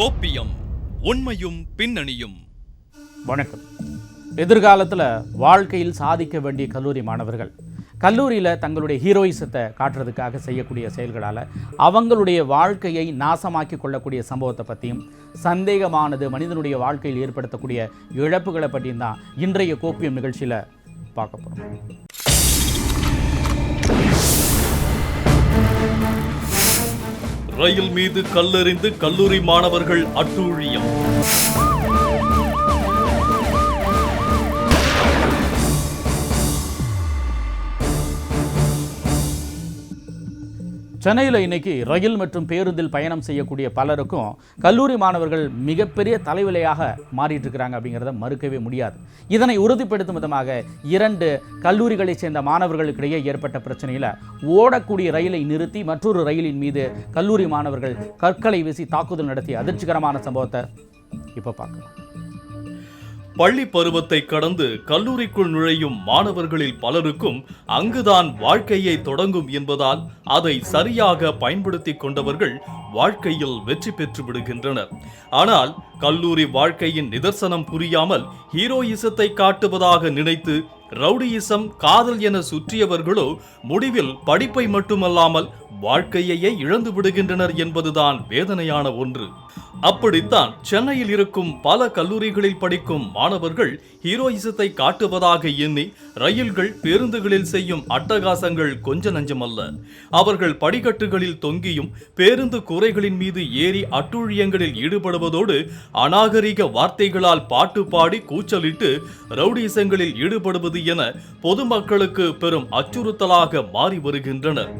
கோப்பியம் உண்மையும் பின்னணியும். வணக்கம். எதிர்காலத்தில் வாழ்க்கையில் சாதிக்க வேண்டிய கல்லூரி மாணவர்கள் கல்லூரியில் தங்களுடைய ஹீரோயிசத்தை காட்டுறதுக்காக செய்யக்கூடிய செயல்களால் அவங்களுடைய வாழ்க்கையை நாசமாக்கி கொள்ளக்கூடிய சம்பவத்தை பற்றியும் சந்தேகமானது மனிதனுடைய வாழ்க்கையில் ஏற்படுத்தக்கூடிய இழப்புகளை பற்றியும் தான் இன்றைய கோப்பியம் நிகழ்ச்சியில் பார்க்க போகிறோம் ரயில் மீது கல்லெறிந்து கல்லூரி மாணவர்கள் அட்டூழியம். சென்னையில் இன்னைக்கு ரயில் மற்றும் பேருந்தில் பயணம் செய்யக்கூடிய பலருக்கும் கல்லூரி மாணவர்கள் மிகப்பெரிய தலைவிலையாக மாறிட்டு இருக்கிறாங்க அப்படிங்கிறத மறுக்கவே முடியாது. இதனை உறுதிப்படுத்தும் விதமாக இரண்டு கல்லூரிகளைச் சேர்ந்த மாணவர்களுக்கிடையே ஏற்பட்ட பிரச்சனையில் ஓடக்கூடிய ரயிலை நிறுத்தி மற்றொரு ரயிலின் மீது கல்லூரி மாணவர்கள் கற்களை வீசி தாக்குதல் நடத்திய அதிர்ச்சிகரமான சம்பவத்தை இப்போ பார்க்கலாம். பள்ளி பருவத்தை கடந்து கல்லூரிக்குள் நுழையும் மாணவர்களில் பலருக்கும் அங்குதான் வாழ்க்கையை தொடங்கும் என்பதால் அதை சரியாக பயன்படுத்திக் கொண்டவர்கள் வாழ்க்கையில் வெற்றி பெற்று விடுகின்றனர். ஆனால் கல்லூரி வாழ்க்கையின் நிதர்சனம் புரியாமல் ஹீரோயிசத்தை காட்டுவதாக நினைத்து ரவுடியிசம் காதல் என சுற்றியவர்களோ முடிவில் படிப்பை மட்டுமல்லாமல் வாழ்க்கையையே இழந்து விடுகின்றனர் என்பதுதான் வேதனையான ஒன்று. அப்படித்தான் சென்னையில் இருக்கும் பல கல்லூரிகளில் படிக்கும் மாணவர்கள் ஹீரோயிசத்தை காட்டுவதாக எண்ணி ரயில்கள் பேருந்துகளில் செய்யும் அட்டகாசங்கள் கொஞ்ச நஞ்சமல்ல அவர்கள் படிக்கட்டுகளில் தொங்கியும் பேருந்து கூரைகளின் மீது ஏறி அட்டூழியங்களில் ஈடுபடுவதோடு அநாகரிக வார்த்தைகளால் பாட்டு பாடி கூச்சலிட்டு ரவுடிசங்களில் ஈடுபடுவது என பொதுமக்களுக்கு பெரும் அச்சுறுத்தலாக மாறி வருகின்றனர்.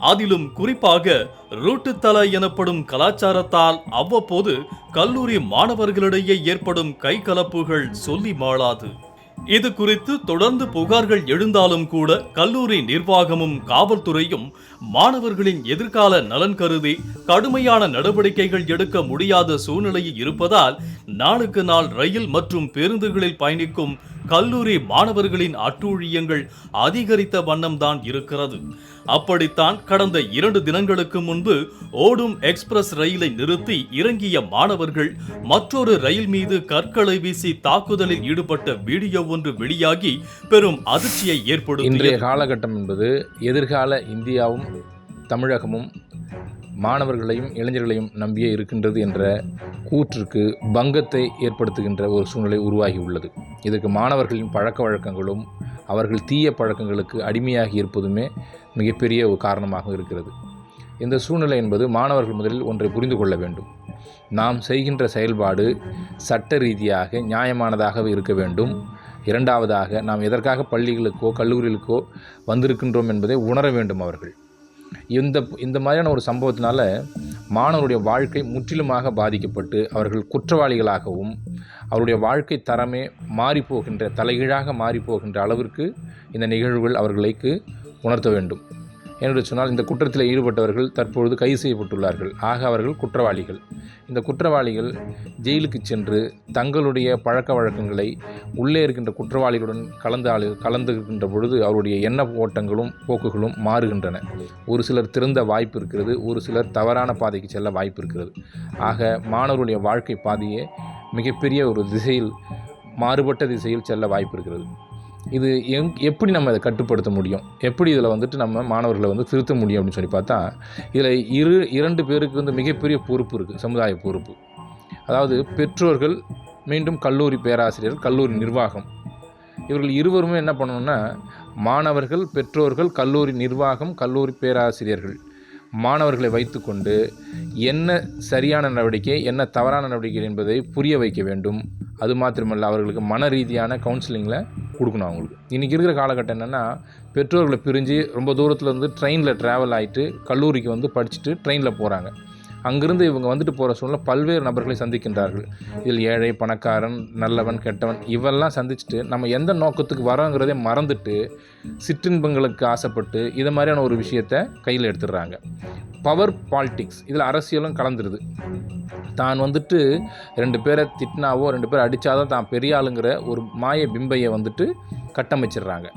அதிலும் குறிப்பாக ரூட்டுத்தல எனப்படும் கலாச்சாரத்தால் அவ்வப்போது கல்லூரி மாணவர்களிடையே ஏற்படும் கைகலப்புகள் சொல்லி மாளாது. இது குறித்து தொடர்ந்து புகார்கள் எழுந்தாலும் கூட கல்லூரி நிர்வாகமும் காவல்துறையும் மாணவர்களின் எதிர்கால நலன் கருதி கடுமையான நடவடிக்கைகள் எடுக்க முடியாத சூழ்நிலையில் இருப்பதால் நாளுக்கு நாள் ரயில் மற்றும் பேருந்துகளில் பயணிக்கும் கல்லூரி மாணவர்களின் அட்டூழியங்கள் அதிகரித்த வண்ணம்தான் இருக்கிறது. அப்படித்தான் கடந்த இரண்டு தினங்களுக்கு முன்பு ஓடும் எக்ஸ்பிரஸ் ரயிலை நிறுத்தி இறங்கிய மாணவர்கள் மற்றொரு ரயில் மீது கற்களை வீசி தாக்குதலில் ஈடுபட்ட வீடியோ ஒன்று வெளியாகி பெரும் அதிர்ச்சியை இன்றைய காலகட்டம் என்பது எதிர்கால இந்தியாவும் தமிழகமும் மாணவர்களையும் இளைஞர்களையும் நம்பியே இருக்கின்றது என்ற கூற்றுக்கு பங்கத்தை ஏற்படுத்துகின்ற ஒரு சூழ்நிலை உருவாகி உள்ளது இதற்கு மாணவர்களின் பழக்க வழக்கங்களும் அவர்கள் தீய பழக்கங்களுக்கு அடிமையாகி இருப்பதுமே மிகப்பெரிய ஒரு காரணமாக இருக்கிறது. இந்த சூழ்நிலை என்பது மாணவர்கள் முதலில் ஒன்றை புரிந்து கொள்ள வேண்டும். நாம் செய்கின்ற செயல்பாடு சட்ட ரீதியாக நியாயமானதாக இருக்க வேண்டும். இரண்டாவதாக நாம் எதற்காக பள்ளிகளுக்கோ கல்லூரிகளுக்கோ வந்திருக்கின்றோம் என்பதை உணர வேண்டும் அவர்கள். இந்த இந்த மாதிரியான ஒரு சம்பவத்தினால மாணவருடைய வாழ்க்கை முற்றிலுமாக பாதிக்கப்பட்டு அவர்கள் குற்றவாளிகளாகவும் அவருடைய வாழ்க்கை தரமே மாறிப்போகின்ற தலைகீழாக மாறிப்போகின்ற அளவிற்கு இந்த நிகழ்வுகள் அவர்களுக்கு உணர்த்த வேண்டும். என்று சொன்னால் இந்த குற்றத்தில் ஈடுபட்டவர்கள் தற்பொழுது கைது செய்யப்பட்டுள்ளார்கள். ஆக அவர்கள் குற்றவாளிகள். இந்த குற்றவாளிகள் ஜெயிலுக்கு சென்று தங்களுடைய பழக்க வழக்கங்களை உள்ளே இருக்கின்ற குற்றவாளிகளுடன் கலந்து ஆளு கலந்து இருக்கின்ற பொழுது அவருடைய எண்ண ஓட்டங்களும் போக்குகளும் மாறுகின்றன. ஒரு சிலர் திறந்த வாய்ப்பு இருக்கிறது ஒரு சிலர் தவறான பாதைக்கு செல்ல வாய்ப்பு இருக்கிறது. ஆக மாணவருடைய வாழ்க்கை பாதையே மிகப்பெரிய ஒரு திசையில் மாறுபட்ட திசையில் செல்ல வாய்ப்பு இருக்கிறது. இது எங் எப்படி நம்ம இதை கட்டுப்படுத்த முடியும்? எப்படி இதில் வந்துட்டு நம்ம மாணவர்களை வந்து திருத்த முடியும் அப்படின்னு சொல்லி பார்த்தா இதில் இரு இரண்டு பேருக்கு வந்து மிகப்பெரிய பொறுப்பு இருக்குது சமுதாய பொறுப்பு. அதாவது பெற்றோர்கள் மீண்டும் கல்லூரி பேராசிரியர் கல்லூரி நிர்வாகம். இவர்கள் இருவருமே என்ன பண்ணணும்னா மாணவர்கள் பெற்றோர்கள் கல்லூரி நிர்வாகம் கல்லூரி பேராசிரியர்கள். மாணவர்களை வைத்துக்கொண்டு என்ன சரியான நடவடிக்கை என்ன தவறான நடவடிக்கை என்பதை புரிய வைக்க வேண்டும். அது மாத்திரமல்ல அவர்களுக்கு மன ரீதியான கவுன்சிலிங்கில் கொடுக்கணும் அவங்களுக்கு. இன்றைக்கி இருக்கிற காலகட்டம் என்னென்னா பெற்றோர்களை பிரிஞ்சு ரொம்ப தூரத்தில் இருந்து ட்ரெயினில் ட்ராவல் ஆகிட்டு கல்லூரிக்கு வந்து படிச்சுட்டு ட்ரெயினில் போகிறாங்க அங்கிருந்து இவங்க வந்துட்டு போகிற சூழ்நிலை பல்வேறு நபர்களை சந்திக்கின்றார்கள். இதில் ஏழை பணக்காரன் நல்லவன் கெட்டவன் இவெல்லாம் சந்திச்சுட்டு நம்ம எந்த நோக்கத்துக்கு வரோங்கிறதே மறந்துட்டு சிற்றின்பங்களுக்கு ஆசைப்பட்டு இதை மாதிரியான ஒரு விஷயத்தை கையில் எடுத்துடுறாங்க. பவர் பாலிட்டிக்ஸ் இதில் அரசியலும் கலந்துருது. தான் வந்துட்டு ரெண்டு பேரை திட்டினாவோ ரெண்டு பேரை அடித்தாதான் தான் பெரிய ஆளுங்கிற ஒரு மாய பிம்பையை வந்துட்டு கட்டமைச்சிடுறாங்க.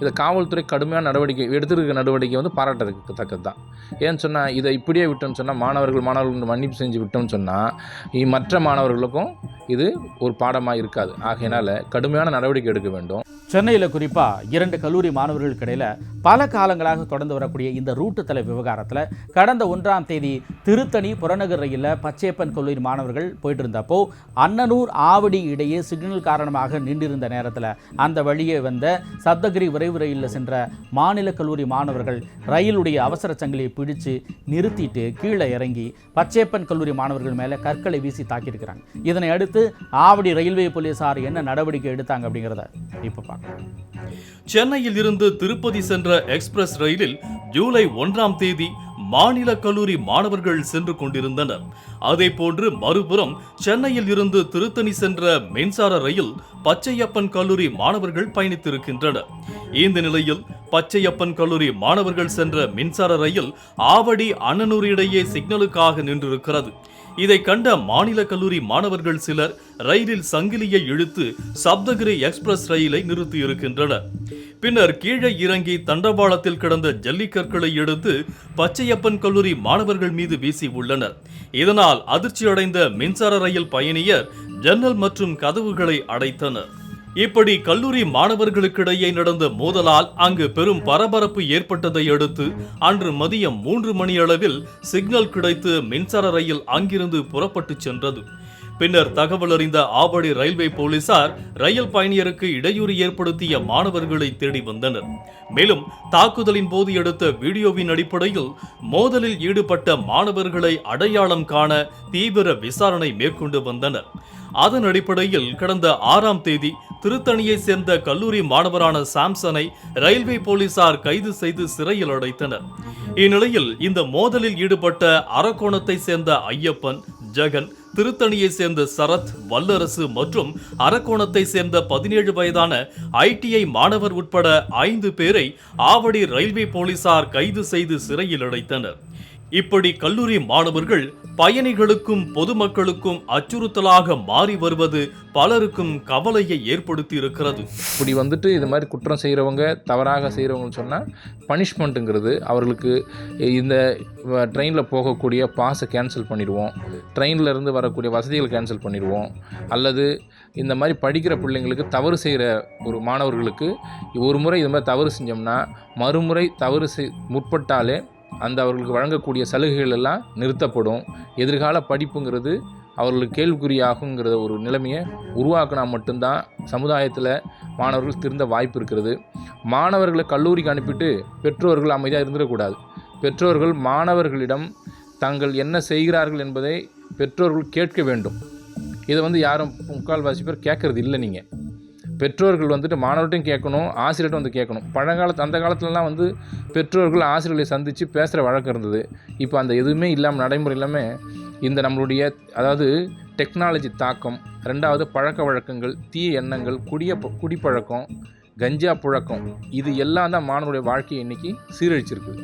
இதை காவல்துறை கடுமையான நடவடிக்கை எடுத்திருக்க நடவடிக்கை வந்து பாராட்டதுக்கு தக்கது தான் ஏன்னு சொன்னால் இதை இப்படியே விட்டோம்னு சொன்னால் மாணவர்கள் மாணவர்கள் மன்னிப்பு செஞ்சு விட்டோம்னு சொன்னால் மற்ற மாணவர்களுக்கும் இது ஒரு பாடமாக இருக்காது. ஆகையினால கடுமையான நடவடிக்கை எடுக்க வேண்டும். சென்னையில் குறிப்பாக இரண்டு கல்லூரி மாணவர்களுக்கு இடையில பல காலங்களாக தொடர்ந்து வரக்கூடிய இந்த ரூட்டு தலை விவகாரத்தில் கடந்த ஒன்றாம் தேதி திருத்தணி புறநகர் ரயிலில் பச்சையப்பன் கல்லூரி மாணவர்கள் போயிட்டு இருந்தப்போ அன்னனூர் ஆவடி இடையே சிக்னல் காரணமாக நின்றிருந்த நேரத்தில் அந்த வழியே வந்த சப்தகிரி விரைவு ரயிலில் சென்ற மாநில கல்லூரி மாணவர்கள் ரயிலுடைய அவசர சங்கிலியை பிடிச்சு நிறுத்திட்டு கீழே இறங்கி பச்சையப்பன் கல்லூரி மாணவர்கள் மேலே கற்களை வீசி தாக்கியிருக்கிறாங்க. இதனை அடுத்து ஆவடி ரயில்வே போலீஸார் என்ன நடவடிக்கை எடுத்தாங்க அப்படிங்கிறத இப்போ பார்க்கலாம். சென்னையில் இருந்து திருப்பதி சென்ற எக்ஸ்பிரஸ் ரயிலில் ஜூலை ஒன்றாம் தேதி மாநில கல்லூரி மாணவர்கள் சென்று கொண்டிருந்தனர். அதே போன்று மறுபுறம் சென்னையில் இருந்து திருத்தணி சென்ற மின்சார ரயில் பச்சையப்பன் கல்லூரி மாணவர்கள் பயணித்திருக்கின்றனர். இந்த நிலையில் பச்சையப்பன் கல்லூரி மாணவர்கள் சென்ற மின்சார ரயில் ஆவடி அண்ணனூர் இடையே சிக்னலுக்காக நின்றிருக்கிறது. இதை கண்ட மாநில கல்லூரி மாணவர்கள் சிலர் ரயிலில் சங்கிலியை இழுத்து சப்தகிரி எக்ஸ்பிரஸ் ரயிலை நிறுத்தியிருக்கின்றனர். பின்னர் கீழே இறங்கி தண்டவாளத்தில் கிடந்த ஜல்லிக்கற்களை எடுத்து பச்சையப்பன் கல்லூரி மாணவர்கள் மீது வீசி உள்ளனர். இதனால் அதிர்ச்சியடைந்த மின்சார ரயில் பயணியர் ஜன்னல் மற்றும் கதவுகளை அடைத்தனர். இப்படி கல்லூரி மாணவர்களுக்கிடையே நடந்த மோதலால் அங்கு பெரும் பரபரப்பு ஏற்பட்டதை அடுத்து அன்று மதியம் மூன்று மணி அளவில் சிக்னல் கிடைத்து மின்சார ரயில் அங்கிருந்து புறப்பட்டு சென்றது. பின்னர் தகவல் அறிந்த ஆவடி ரயில்வே போலீசார் ரயில் பயணியருக்கு இடையூறு ஏற்படுத்திய மாணவர்களை தேடி வந்தனர். மேலும் தாக்குதலின் போது எடுத்த வீடியோவின் அடிப்படையில் மோதலில் ஈடுபட்ட மாணவர்களை அடையாளம் காண தீவிர விசாரணை மேற்கொண்டு வந்தனர். அதன் அடிப்படையில் கடந்த ஆறாம் தேதி திருத்தணியை சேர்ந்த கல்லூரி மாணவரான சாம்சனை ரயில்வே போலீசார் கைது செய்து சிறையில் அடைத்தனர். இந்நிலையில் இந்த மோதலில் ஈடுபட்ட அரக்கோணத்தை சேர்ந்த ஐயப்பன் ஜெகன் திருத்தணியை சேர்ந்த சரத் வல்லரசு மற்றும் அரக்கோணத்தை சேர்ந்த பதினேழு வயதான ஐடிஐ மாணவர் உட்பட ஐந்து பேரை ஆவடி ரயில்வே போலீசார் கைது செய்து சிறையில் அடைத்தனர். இப்படி கல்லூரி மாணவர்கள் பயணிகளுக்கும் பொதுமக்களுக்கும் அச்சுறுத்தலாக மாறி வருவது பலருக்கும் கவலையை ஏற்படுத்தி இருக்கிறது இப்படி வந்துட்டு இது மாதிரி குற்றம் செய்கிறவங்க தவறாக செய்கிறவங்கன்னு சொன்னால் பனிஷ்மெண்ட்டுங்கிறது அவர்களுக்கு இந்த ட்ரெயினில் போகக்கூடிய பாஸை கேன்சல் பண்ணிடுவோம். ட்ரெயினில் இருந்து வரக்கூடிய வசதிகளை கேன்சல் பண்ணிடுவோம். அல்லது இந்த மாதிரி படிக்கிற பிள்ளைங்களுக்கு தவறு செய்கிற ஒரு மாணவர்களுக்கு ஒரு முறை இது மாதிரி தவறு செஞ்சோம்னா மறுமுறை தவறு செய் முற்பட்டாலே அந்த அவர்களுக்கு வழங்கக்கூடிய சலுகைகள் எல்லாம் நிறுத்தப்படும். எதிர்கால படிப்புங்கிறது அவர்களுக்கு கேள்விக்குறியாகுங்கிற ஒரு நிலைமையை உருவாக்கினா மட்டும்தான் சமுதாயத்தில் மாணவர்கள் திருந்த வாய்ப்பு இருக்கிறது. மாணவர்களை கல்லூரிக்கு அனுப்பிட்டு பெற்றோர்கள் அமைதியாக இருந்துடக்கூடாது. பெற்றோர்கள் மாணவர்களிடம் தாங்கள் என்ன செய்கிறார்கள் என்பதை பெற்றோர்கள் கேட்க வேண்டும். இதை வந்து யாரும் முக்கால்வாசி பேர் கேட்கறது இல்லை நீங்கள் பெற்றோர்கள் வந்துட்டு மாணவர்கிட்டையும் கேட்கணும் ஆசிரியர்கிட்ட வந்து கேட்கணும். பழங்காலத்து அந்த காலத்துலலாம் வந்து பெற்றோர்கள் ஆசிரியர்களை சந்தித்து பேசுகிற வழக்கம் இருந்தது. இப்போ அந்த எதுவுமே இல்லாமல் நடைமுறை இல்லாமல் இந்த நம்மளுடைய அதாவது டெக்னாலஜி தாக்கம் ரெண்டாவது பழக்க வழக்கங்கள் தீய எண்ணங்கள் குடிய குடிப்பழக்கம் கஞ்சா புழக்கம் இது எல்லாம் தான் மாணவருடைய வாழ்க்கையை இன்றைக்கி சீரழிச்சிருக்கு.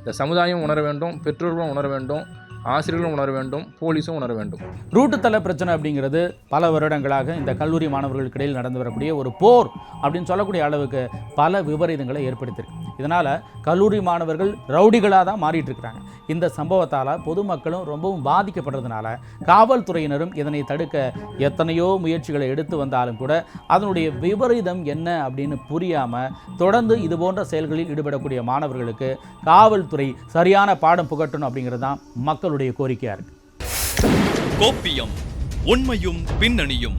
இந்த சமுதாயம் உணர வேண்டும் பெற்றோர்களும் உணர வேண்டும் ஆசிரியர்களும் உணர வேண்டும் போலீஸும் உணர வேண்டும். ரூட்டுத்தல பிரச்சனை அப்படிங்கிறது பல வருடங்களாக இந்த கல்லூரி மாணவர்களுக்கு இடையில் நடந்து வரக்கூடிய ஒரு போர் அப்படின்னு சொல்லக்கூடிய அளவுக்கு பல விபரீதங்களை ஏற்படுத்தியிருக்கு. இதனால் கல்லூரி மாணவர்கள் ரவுடிகளாக தான் மாறிட்டு இருக்கிறாங்க இந்த சம்பவத்தால் பொதுமக்களும் ரொம்பவும் பாதிக்கப்படுறதுனால காவல்துறையினரும் இதனை தடுக்க எத்தனையோ முயற்சிகளை எடுத்து வந்தாலும் கூட அதனுடைய விபரீதம் என்ன அப்படின்னு புரியாமல் தொடர்ந்து இது போன்ற செயல்களில் ஈடுபடக்கூடிய மாணவர்களுக்கு காவல்துறை சரியான பாடம் புகட்டணும் அப்படிங்கிறது தான் மக்களுடைய கோரிக்கையாக இருக்கு? கோப்பியம் உண்மையும் பின்னணியும்.